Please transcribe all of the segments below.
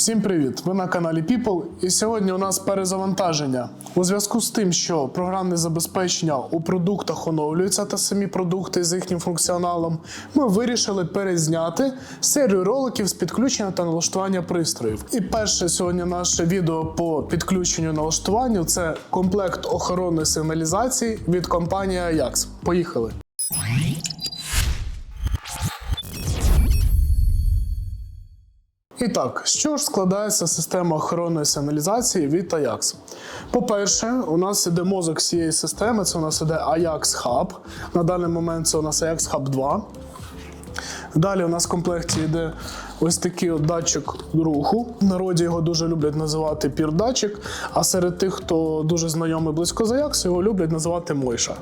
Всім привіт! Ви на каналі People. І сьогодні у нас перезавантаження. У зв'язку з тим, що програмне забезпечення у продуктах оновлюється та самі продукти з їхнім функціоналом, ми вирішили перезняти серію роликів з підключення та налаштування пристроїв. І перше сьогодні наше відео по підключенню налаштуванню це комплект охоронної сигналізації від компанії Ajax. Поїхали! І так, чого ж складається система охоронної сигналізації від Ajax? По-перше, у нас іде мозок цієї системи, це у нас іде Ajax Hub. На даний момент це у нас Ajax Hub 2. Далі у нас в комплекті йде ось такий от датчик руху. В народі його дуже люблять називати пір-датчик, а серед тих, хто дуже знайомий близько з Ajax, його люблять називати Мойша.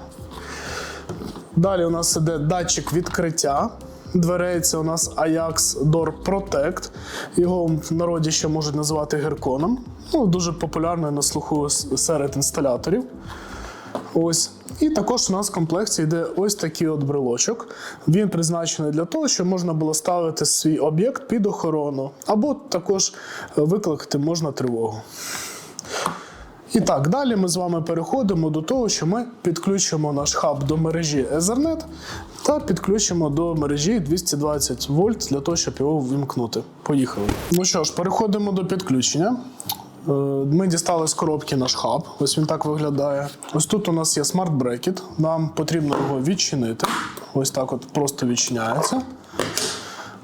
Далі у нас іде датчик відкриття. Дверей це у нас Ajax Door Protect. Його в народі ще можуть називати герконом. Ну, дуже популярний на слуху серед інсталяторів. Ось. І також у нас в комплекті йде ось такий от брелочок. Він призначений для того, щоб можна було ставити свій об'єкт під охорону, або також е, викликати можна тривогу. І так, далі ми з вами переходимо до того, що ми підключимо наш хаб до мережі Ethernet та підключимо до мережі 220 вольт для того, щоб його ввімкнути. Поїхали. Ну що ж, переходимо до підключення. Е, Ми дістали з коробки наш хаб. Ось він так виглядає. Ось тут у нас є смарт брекет. Нам потрібно його відчинити. Ось так от просто відчиняється.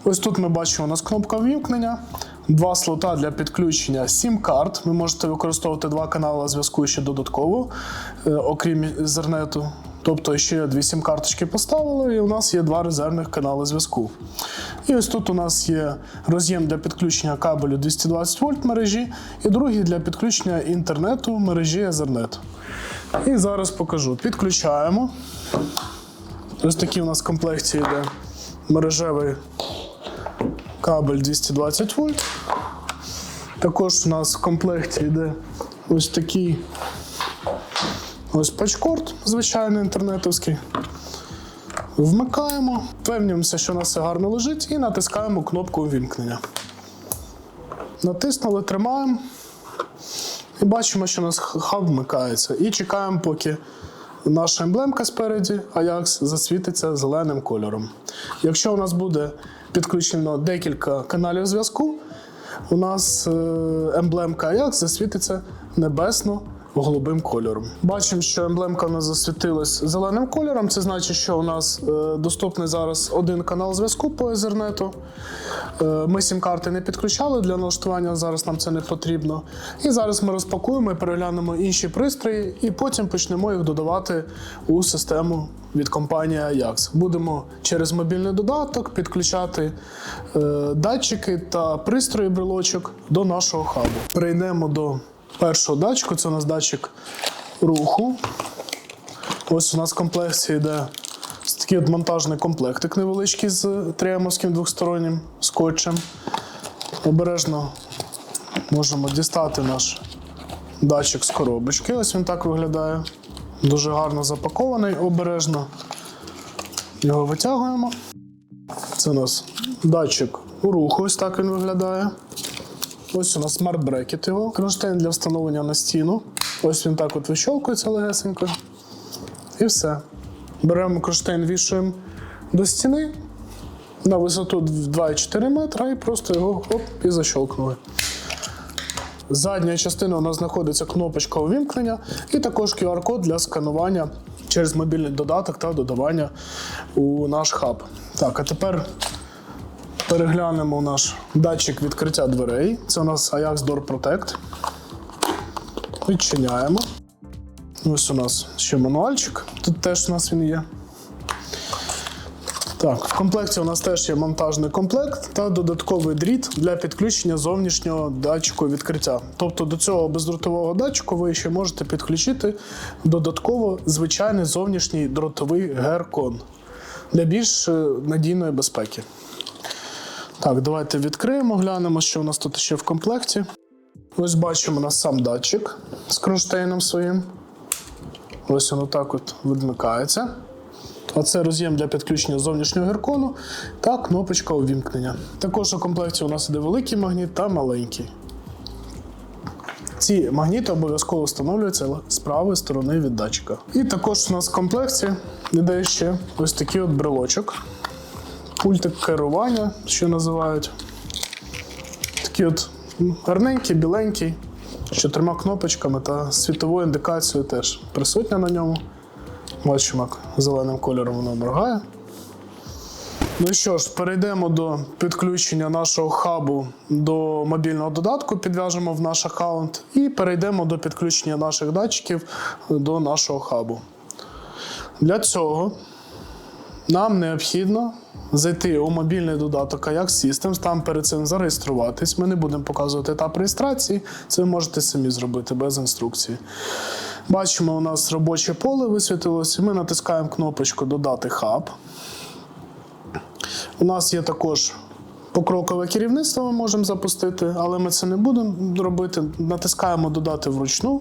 Ось тут ми бачимо у нас кнопка вімкнення, два слота для підключення SIM-карт. Ви можете використовувати два канали зв'язку ще додатково, е, окрім Ethernet. Тобто ще дві сім-карточки поставили, і у нас є два резервних канали зв'язку. І ось тут у нас є роз'єм для підключення кабелю 220 вольт мережі, і другий для підключення інтернету мережі Ethernet. І зараз покажу. Підключаємо. Ось такий у нас в комплекті йде мережевий кабель 220 вольт. Також у нас в комплекті йде ось такий ось пачкорд, звичайний інтернетовський. Вмикаємо, впевнюємося, що у нас все гарно лежить, і натискаємо кнопку увімкнення. Натиснули, тримаємо. І бачимо, що у нас хаб вмикається. І чекаємо, поки наша емблемка спереді Ajax засвітиться зеленим кольором. Якщо у нас буде підключено декілька каналів зв'язку, у нас е, емблемка Ajax засвітиться небесно голубим кольором. Бачимо, що емблемка у засвітилась зеленим кольором. Це значить, що у нас е, доступний зараз один канал зв'язку по Ethernet. Е, Ми сім-карти не підключали для налаштування, зараз нам це не потрібно. І зараз ми розпакуємо і переглянемо інші пристрої, і потім почнемо їх додавати у систему від компанії Ajax. Будемо через мобільний додаток підключати е, датчики та пристрої брелочок до нашого хабу. Перейдемо до першого датчику, це у нас датчик руху. Ось у нас в комплекті йде такий от монтажний комплектик невеличкий з триамовським двостороннім скотчем. Обережно можемо дістати наш датчик з коробочки. Ось він так виглядає. Дуже гарно запакований, обережно його витягуємо. Це у нас датчик руху, ось так він виглядає. Ось у нас смарт-брекет його. Кронштейн для встановлення на стіну. Ось він так от вищолкується легесенько. І все. Беремо кронштейн, вішуємо до стіни на висоту 2,4 метра і просто його оп, і защолкнули. З задньої частини у нас знаходиться кнопочка увімкнення і також QR-код для сканування через мобільний додаток та додавання у наш хаб. Так, а тепер переглянемо наш датчик відкриття дверей. Це у нас Ajax Door Protect. Відчиняємо. Ось у нас ще мануальчик. Тут теж у нас він є. Так, в комплекті у нас теж є монтажний комплект та додатковий дріт для підключення зовнішнього датчику відкриття. Тобто до цього бездротового датчику ви ще можете підключити додатково звичайний зовнішній дротовий геркон для більш е, надійної безпеки. Так, давайте відкриємо, глянемо, що у нас тут ще в комплекті. Ось бачимо у нас сам датчик з кронштейном своїм. Ось воно так от відмикається. А це роз'єм для підключення зовнішнього геркону та кнопочка увімкнення. Також у комплекті у нас іде великий магніт та маленький. Ці магніти обов'язково встановлюються з правої сторони від датчика. І також у нас в комплекті йде ще ось такий от брелочок. Пультик керування, що називають. Такий от гарненький, біленький, з чотирма кнопочками та світовою індикацією теж присутня на ньому. Бачимо, як зеленим кольором воно моргає. Ну що ж, перейдемо до підключення нашого хабу до мобільного додатку, підв'яжемо в наш аккаунт і перейдемо до підключення наших датчиків до нашого хабу. Для цього нам необхідно зайти у мобільний додаток Ajax Systems, там перед цим зареєструватись. Ми не будемо показувати етап реєстрації, це ви можете самі зробити без інструкції. Бачимо, у нас робоче поле висвітилось, і ми натискаємо кнопочку Додати хаб. У нас є також покрокове керівництво, ми можемо запустити, але ми це не будемо робити. Натискаємо Додати вручну.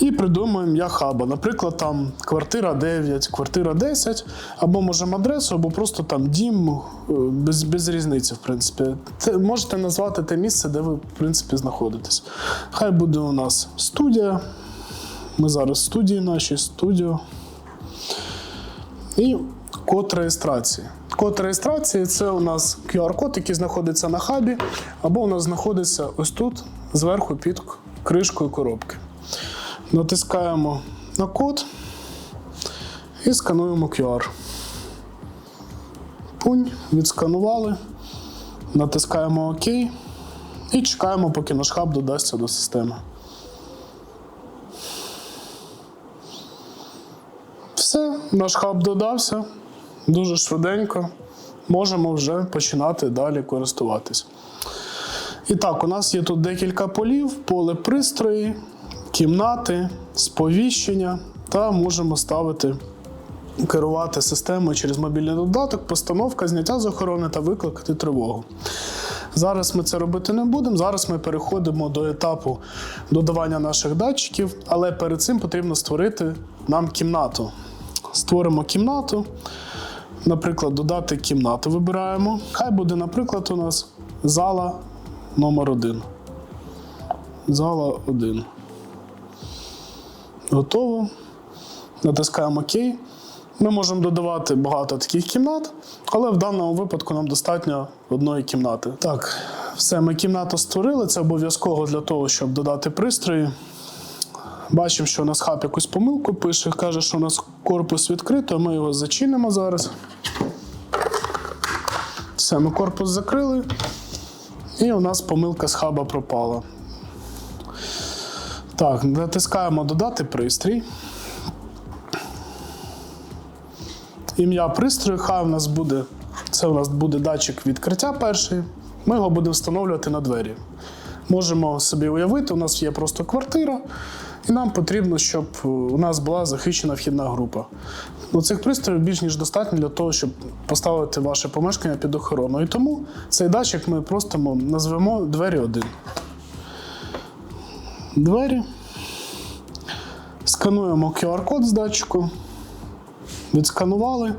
І придумуємо я хаба. Наприклад, там квартира 9, квартира 10, або можемо адресу, або просто там дім, е, без, без різниці, в принципі. Це, можете назвати те місце, де ви, в принципі, знаходитесь. Хай буде у нас студія. Ми зараз в студії нашій, студіо. І код реєстрації. Код реєстрації це у нас QR-код, який знаходиться на хабі, або у нас знаходиться ось тут, зверху під кришкою коробки. Натискаємо на код і скануємо QR. Пунь, відсканували, натискаємо ОК і чекаємо, поки наш хаб додасться до системи. Все, наш хаб додався дуже швиденько. Можемо вже починати далі користуватись. І так, у нас є тут декілька полів: поле пристрої, кімнати, сповіщення, та можемо ставити, керувати системою через мобільний додаток, постановка, зняття з охорони та викликати тривогу. Зараз ми це робити не будемо. Зараз ми переходимо до етапу додавання наших датчиків, але перед цим потрібно створити нам кімнату. Створимо кімнату. Наприклад, додати кімнату вибираємо. Хай буде, наприклад, у нас зала номер 1 Зала 1. Готово. Натискаємо ОК. Ми можемо додавати багато таких кімнат, але в даному випадку нам достатньо одної кімнати. Так, все, ми кімнату створили. Це обов'язково для того, щоб додати пристрої. Бачимо, що у нас хаб якусь помилку пише, каже, що у нас корпус відкрито, ми його зачинимо зараз. Все, ми корпус закрили, і у нас помилка з хаба пропала. Так, натискаємо додати пристрій. Ім'я пристрою, хай у нас буде. Це у нас буде датчик відкриття перший. Ми його будемо встановлювати на двері. Можемо собі уявити, у нас є просто квартира, і нам потрібно, щоб у нас була захищена вхідна група. Ну, цих пристроїв більш ніж достатньо для того, щоб поставити ваше помешкання під охорону. І тому цей датчик ми просто назвемо двері 1. Двері. Скануємо QR-код з датчику. Відсканували.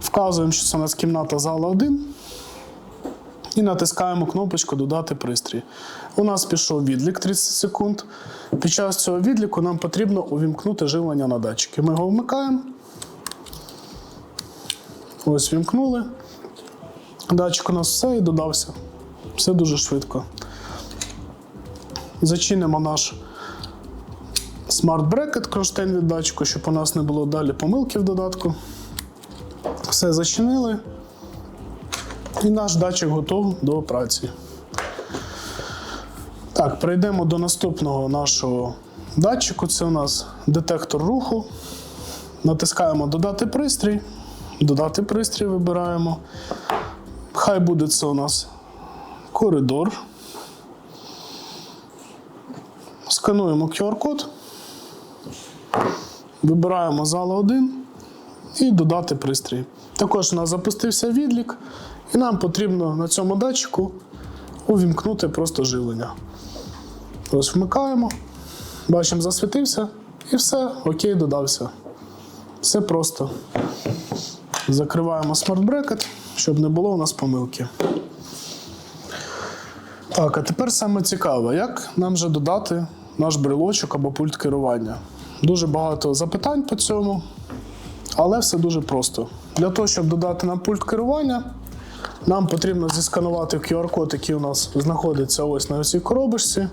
Вказуємо, що це у нас кімната зала 1. І натискаємо кнопочку Додати пристрій. У нас пішов відлік 30 секунд. Під час цього відліку нам потрібно увімкнути живлення на датчики. Ми його вмикаємо. Ось вімкнули. Датчик у нас все і додався. Все дуже швидко. Зачинимо наш смарт брекет кронштейн від датчику, щоб у нас не було далі помилки в додатку. Все зачинили. І наш датчик готов до праці. Так, перейдемо до наступного нашого датчику. Це у нас детектор руху. Натискаємо Додати пристрій. Додати пристрій вибираємо. Хай буде це у нас коридор. Скануємо QR-код. Вибираємо зала 1 і додати пристрій. Також у нас запустився відлік, і нам потрібно на цьому датчику увімкнути просто живлення. Ось вмикаємо, бачимо, засвітився і все, окей, додався. Все просто. Закриваємо смарт-брекет, щоб не було у нас помилки. Так, а тепер саме цікаве, як нам же додати наш брелочок або пульт керування. Дуже багато запитань по цьому, але все дуже просто. Для того, щоб додати нам пульт керування, нам потрібно зісканувати QR-код, який у нас знаходиться ось на цій коробочці.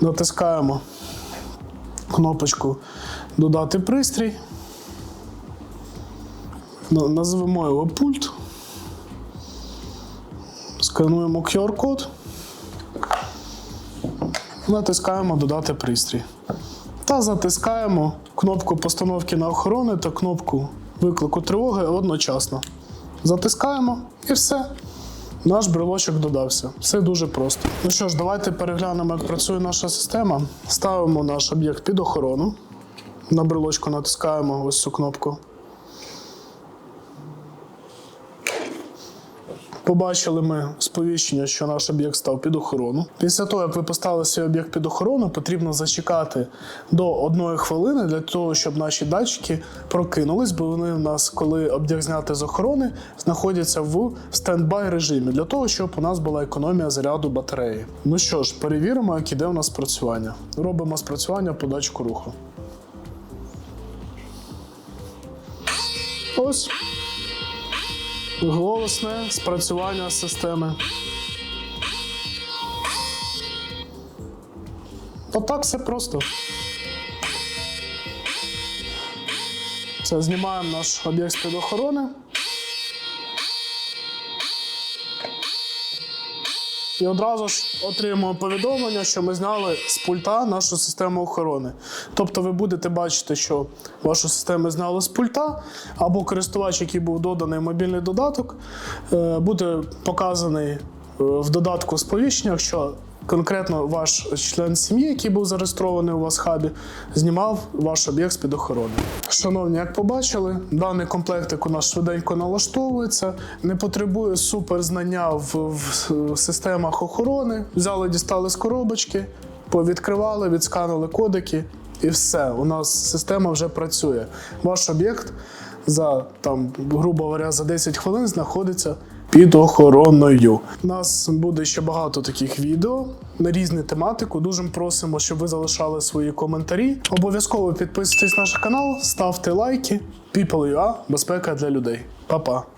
Натискаємо кнопочку Додати пристрій. На- Назвемо його пульт. Скануємо QR-код. Натискаємо Додати пристрій. Та затискаємо кнопку постановки на охорони та кнопку виклику тривоги одночасно. Затискаємо і все. Наш брелочок додався. Все дуже просто. Ну що ж, давайте переглянемо, як працює наша система. Ставимо наш об'єкт під охорону. На брелочку натискаємо ось цю кнопку. Побачили ми сповіщення, що наш об'єкт став під охорону. Після того, як ви поставили свій об'єкт під охорону, потрібно зачекати до одної хвилини для того, щоб наші датчики прокинулись, бо вони в нас, коли об'єкт зняти з охорони, знаходяться в стендбай режимі для того, щоб у нас була економія заряду батареї. Ну що ж, перевіримо, як іде у нас спрацювання. Робимо спрацювання по датчику руху. Ось голосне спрацювання системи. Отак все просто. Це знімаємо наш об'єкт з-під охорони. І одразу ж отримуємо повідомлення, що ми зняли з пульта нашу систему охорони. Тобто ви будете бачити, що вашу систему зняли з пульта, або користувач, який був доданий в мобільний додаток, е, буде показаний е, в додатку сповіщення, що конкретно ваш член сім'ї, який був зареєстрований у вас в хабі, знімав ваш об'єкт з-під охорони. Шановні, як побачили, даний комплектик у нас швиденько налаштовується, не потребує суперзнання в, в, системах охорони. Взяли, дістали з коробочки, повідкривали, відсканили кодики, і все. У нас система вже працює. Ваш об'єкт за там, грубо говоря, за 10 хвилин знаходиться під охороною. У нас буде ще багато таких відео на різну тематику. Дуже просимо, щоб ви залишали свої коментарі. Обов'язково підписуйтесь на наш канал, ставте лайки. People.ua – безпека для людей. Па-па!